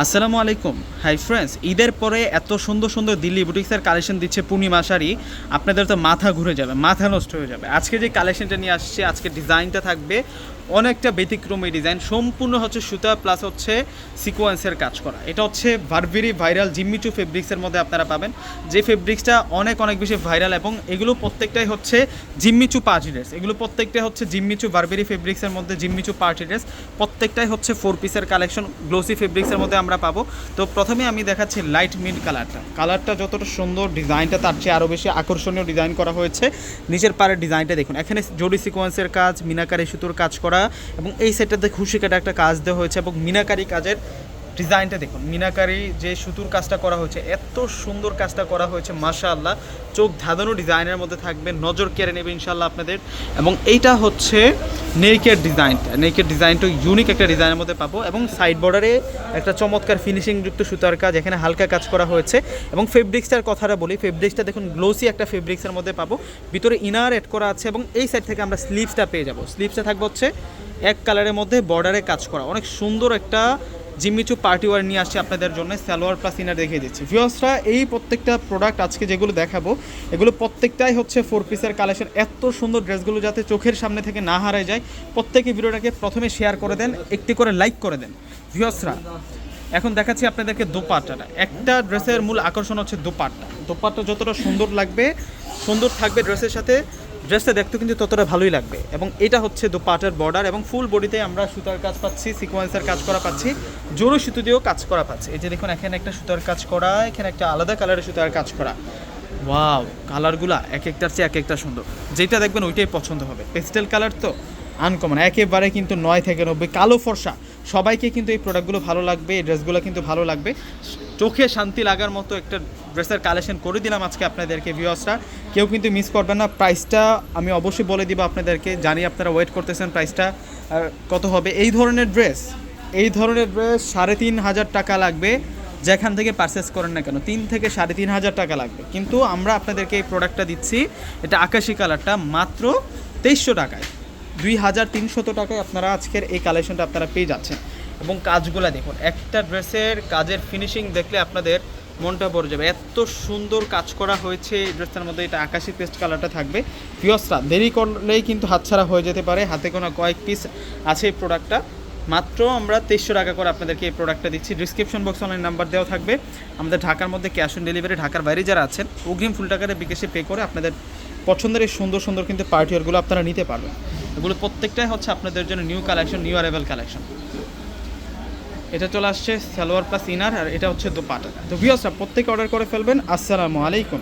আসসালামু আলাইকুম। Hi friends ঈদের পরে এত সুন্দর সুন্দর দিল্লি বুটিক্সের কালেকশন দিচ্ছে পূর্ণিমা শাড়ি আপনাদের তো মাথা ঘুরে যাবে, মাথা নষ্ট হয়ে যাবে। আজকে যে কালেকশনটা নিয়ে আসছে, আজকে ডিজাইনটা থাকবে অনেকটা ব্যতিক্রমী ডিজাইন সম্পূর্ণ হচ্ছে সুতা প্লাস হচ্ছে সিকোয়েন্সের কাজ করা। এটা হচ্ছে ভারভেরি ভাইরাল জিম্মিচু ফেব্রিক্সের মধ্যে আপনারা পাবেন। যে ফেব্রিক্সটা অনেক অনেক বেশি ভাইরাল এবং এগুলো প্রত্যেকটাই হচ্ছে জিম্মিচু পার্টি ড্রেস এগুলো প্রত্যেকটাই হচ্ছে জিম্মিচু ভারভেরি ফেব্রিক্সের মধ্যে জিম্মিচু পার্টি ড্রেস প্রত্যেকটাই হচ্ছে ফোর পিসের কালেকশন গ্লোসি ফেব্রিক্সের মধ্যে আমরা পাবো। তো প্রথমে আমি দেখাচ্ছি লাইট মিড কালারটা কালারটা যতটা সুন্দর ডিজাইনটা, তার চেয়ে আরও বেশি আকর্ষণীয় ডিজাইন করা হয়েছে। নিচের পাড়ের ডিজাইনটা দেখুন। এখানে জরি সিকোয়েন্সের কাজ, মিনাকারি সুতোর কাজ করা এবং এই সেটটাতে খুশি কাটা একটা কাজ দেওয়া হয়েছে এবং মিনাকারি কাজের ডিজাইনটা দেখুন, মিনাকারি যে সুতুর কাজটা করা হয়েছে, এত সুন্দর কাজটা করা হয়েছে, মাশাআল্লাহ। চোখ ধাঁধানো ডিজাইনের মধ্যে থাকবে, নজর কেড়ে নেবে ইনশাল্লাহ আপনাদের। এবং এইটা হচ্ছে নেকের ডিজাইনটা। নেকের ডিজাইনটা ইউনিক একটা ডিজাইনের মধ্যে পাবো এবং সাইড বর্ডারে একটা চমৎকার ফিনিশিং যুক্ত সুতার কাজ, এখানে হালকা কাজ করা হয়েছে। এবং ফেব্রিক্সটার কথাটা বলি ফেব্রিক্সটা দেখুন গ্লোসি একটা ফেব্রিক্সের মধ্যে পাবো। ভিতরে ইনার এড করা আছে এবং এই সাইড থেকে আমরা স্লিভসটা পেয়ে যাব। স্লিভসটা থাকবে হচ্ছে এক কালারের মধ্যে বর্ডারে কাজ করা। অনেক সুন্দর একটা জিম্মিচু পার্টি ওয়ার নিয়ে আসছি আপনাদের জন্য, সালোয়ার প্লাস ইনার দেখিয়ে দিচ্ছি। ভিউসরা এই প্রত্যেকটা প্রোডাক্ট আজকে যেগুলো দেখাবো, এগুলো প্রত্যেকটাই হচ্ছে ফোর পিসের কালেকশন এত সুন্দর ড্রেসগুলো যাতে চোখের সামনে থেকে না হারায় যায়। প্রত্যেকে ভিডিওটাকে প্রথমে শেয়ার করে দেন, একটি করে লাইক করে দেন। ভিওসরা এখন দেখাচ্ছি আপনাদেরকে দোপাট্টাটা। একটা ড্রেসের মূল আকর্ষণ হচ্ছে দোপাট্টা। দোপাট্টা যতটা সুন্দর লাগবে, সুন্দর থাকবে ড্রেসের সাথে। ড্রেসটা দেখতে কিন্তু ততটা ভালোই লাগবে। এবং এটা হচ্ছে দোপাটার বর্ডার এবং ফুল বডিতে আমরা সুতার কাজ পাচ্ছি সিকোয়েন্সের কাজ করা পাচ্ছি জোরো সুতো দিয়েও কাজ করা পাচ্ছি। এই যে দেখুন, এখানে একটা সুতার কাজ করা, এখানে একটা আলাদা কালারের সুতার কাজ করা। ওয়াও কালারগুলা এক একটার চেয়ে এক একটা সুন্দর। যেটা দেখবেন ওইটাই পছন্দ হবে। পেস্টেল কালার তো? আনকমন একেবারে কিন্তু নয় থেকে নব্বই। কালো ফর্সা, সবাইকে কিন্তু এই প্রোডাক্টগুলো ভালো লাগবে, এই ড্রেসগুলো কিন্তু ভালো লাগবে। চোখে শান্তি লাগার মতো একটা ড্রেসের কালেকশন করে দিলাম আজকে আপনাদেরকে ভিউয়ার্সরা কেউ কিন্তু মিস করবেন না প্রাইসটা আমি অবশ্যই বলে দিব আপনাদেরকে, জানি আপনারা ওয়েট করতেছেন প্রাইসটা কত হবে। এই ধরনের ড্রেস এই ধরনের ড্রেস সাড়ে তিন হাজার টাকা লাগবে, যেখান থেকে পারচেস করেন না কেন, তিন থেকে সাড়ে তিন হাজার টাকা লাগবে। কিন্তু আমরা আপনাদেরকে এই প্রোডাক্টটা দিচ্ছি, এটা আকাশি কালারটা মাত্র তেইশশো টাকায়। দুই হাজার তিনশত টাকায় আপনারা আজকের এই কালেকশনটা আপনারা পেয়ে যাচ্ছেন। এবং কাজগুলো দেখুন, একটা ড্রেসের কাজের ফিনিশিং দেখলে আপনাদের মনটা ভরে যাবে। এত সুন্দর কাজ করা হয়েছে এই ড্রেসটার মধ্যে, এটা আকাশি পেস্ট কালারটা থাকবে। পিওসরা দেরি করলেই কিন্তু হাতছাড়া হয়ে যেতে পারে। হাতে কোনো কয়েক পিস আছে এই প্রোডাক্টটা মাত্র আমরা তেইশশো টাকা করে আপনাদেরকে এই প্রোডাক্টটা দিচ্ছি। ডিসক্রিপশন বক্স অনলাইন নাম্বার দেওয়া থাকবে। আমাদের ঢাকার মধ্যে ক্যাশ অন ডেলিভারি ঢাকার বাইরে যারা আছেন, অগ্রিম ফুল টাকাটা বিকাশে পে করে আপনাদের পছন্দের এই সুন্দর সুন্দর কিন্তু পার্টিওয়ারগুলো আপনারা নিতে পারবেন। এগুলো প্রত্যেকটাই হচ্ছে আপনাদের জন্য new collection new arrival collection এটা চলে আসছে সালোয়ার প্লাস ইনার আর এটা হচ্ছে দোপাটা। তো ভিওসরা প্রত্যেকে অর্ডার করে ফেলবেন। আসসালামু আলাইকুম।